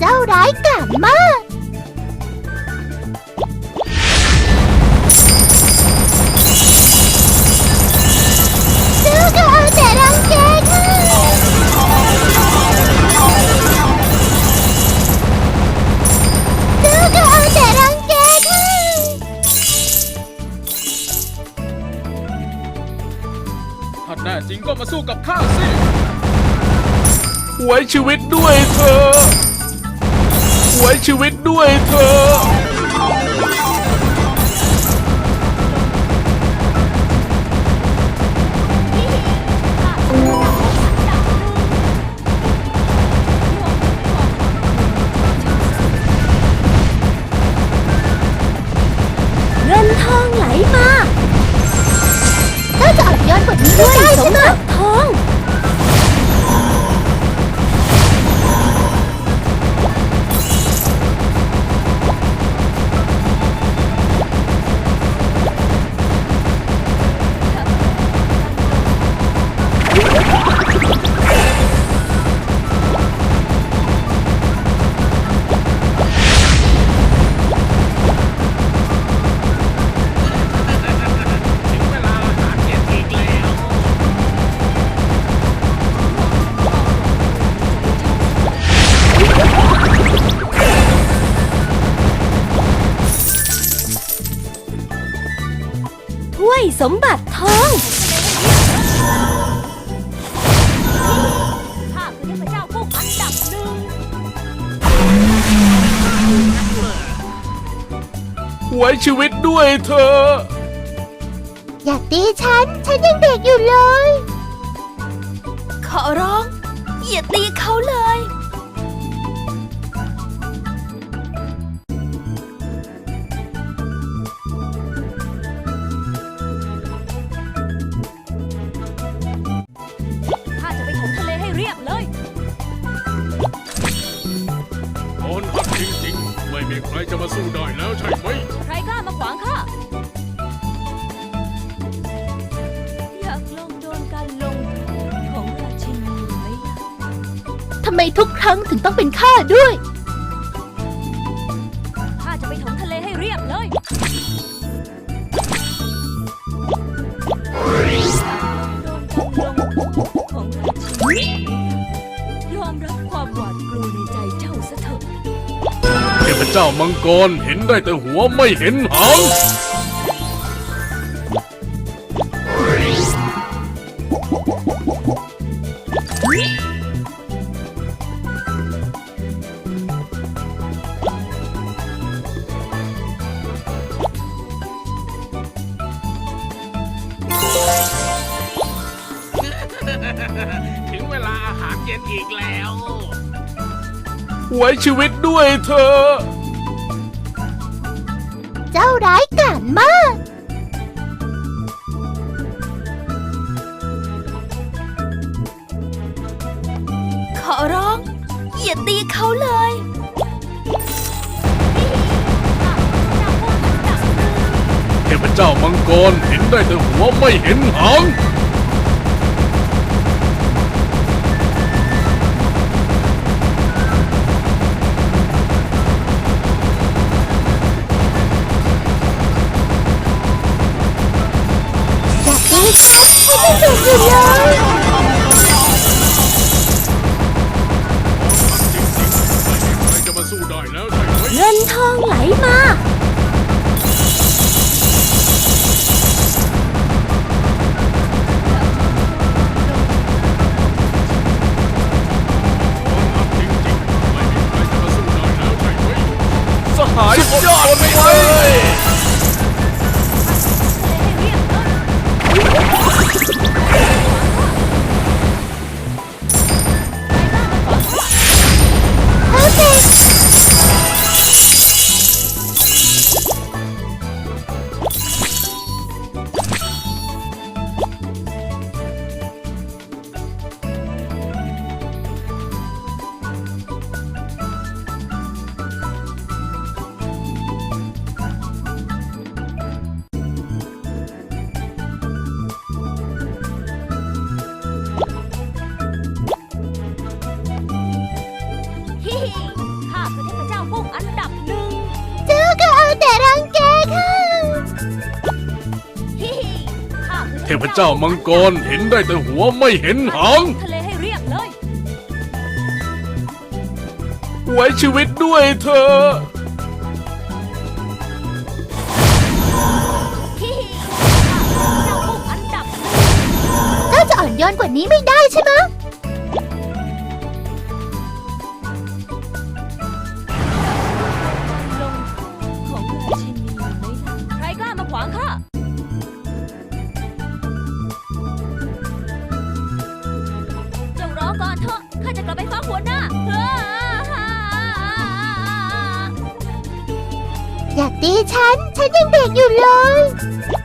เจ้าร้ายกาจมาก เจ้าก็เอาแต่รังแกข้าเจ้าก็เอาแต่รังแกข้าถ้าแน่จริงก็มาสู้กับข้าสิ ไว้ชีวิตด้วยเธอะ ไว้ชีวิตด้วยเธอ เงินทองไหลมาเจ้าจะอ่อนโยนกว่านี้ด้ใช่ไหมทอง ถ้วยสมบัติทอง ข้าคือเทพเจ้าพวกอันดับหนึ่งไว้ชีวิตด้วยเธอ อย่าตีฉัน ฉันยังเด็กอยู่เลย ขอร้อง อย่าตีเขาเลย ทำไมทุกครั้งถึงต้องเป็นข้าด้วย ข้าจะไปถมทะเลให้เรียบเลยโดนการลงโทษของราชินียอมรับความหวาดกลัวในใจเจ้าซะเถอะ เทพเจ้ามังกรเห็นได้แต่หัวไม่เห็นหางถึง เย็นอีกแล้ว ไว้ชีวิตด้วยเธอ เจ้าร้ายกาจมาก ขอร้อง อย่าตีเขาเลย เทพเจ้ามังกรเห็นได้แต่หัวไม่เห็นหาง ฉันฉันยังเด็กอยู่เลยใครจะมาสู้ได้แล้วใช่ไหมเงินทองไหลมา เทพเจ้ามังกรเห็นได้แต่หัวไม่เห็นหางทะเลให้เรียบเลย ไว้ชีวิตด้วยเธอฮิฮิเจ้าพวกอันดับหนึ่งเจ้าจะอ่อนโยนกว่านี้ไม่ได้ใช่ไหมะ ก่อนเถอะ ข้าจะกลับไปฟ้องหัวหน้า อย่าตีฉัน ฉันยังเด็กอยู่เลยอย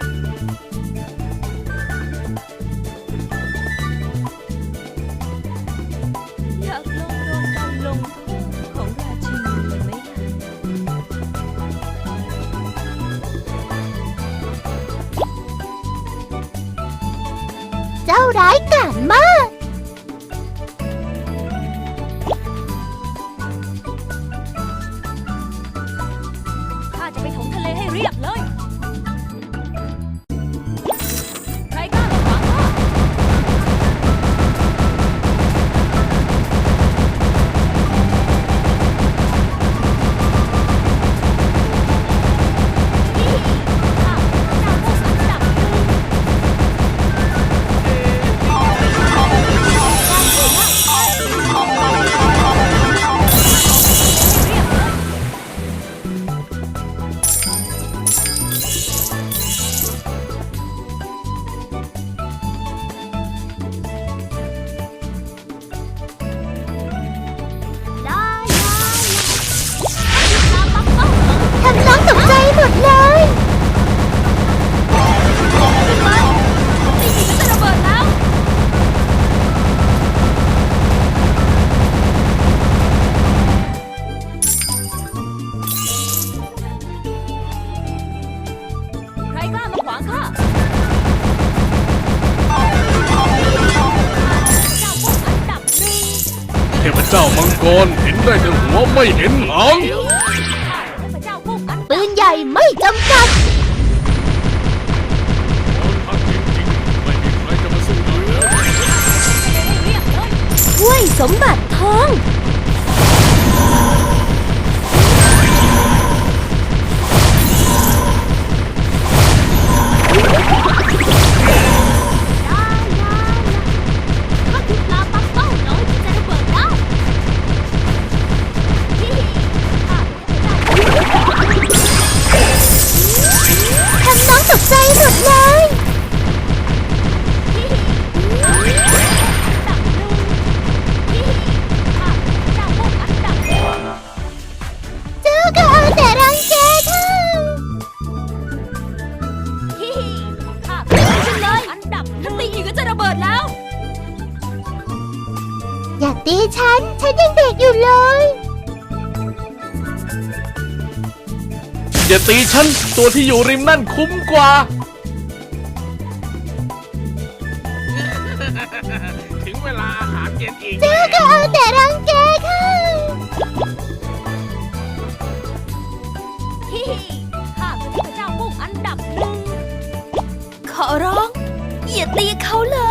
เทพเจ้ามังกรเห็นได้แต่หัวไม่เห็นหางเทพเจ้าพวกอันดับปืนใหญ่ไม่จำกัดพักจริงๆไม่มีใครจะมาสู้ได้แล้วให้เรียบเลยถ้วยสมบัติทอง ตีฉัน ฉันยังเด็กอยู่เลย อย่าตีฉัน ตัวที่อยู่ริมนั่นคุ้มกว่า ถึงเวลาอาหารเย็นอีกเจ้าก็เอาแต่รังแกค่ะ ฮิฮิข้าคือเทพเจ้าพุ่งอันดับหนึ่งขอร้อง อย่าตีเขาเลย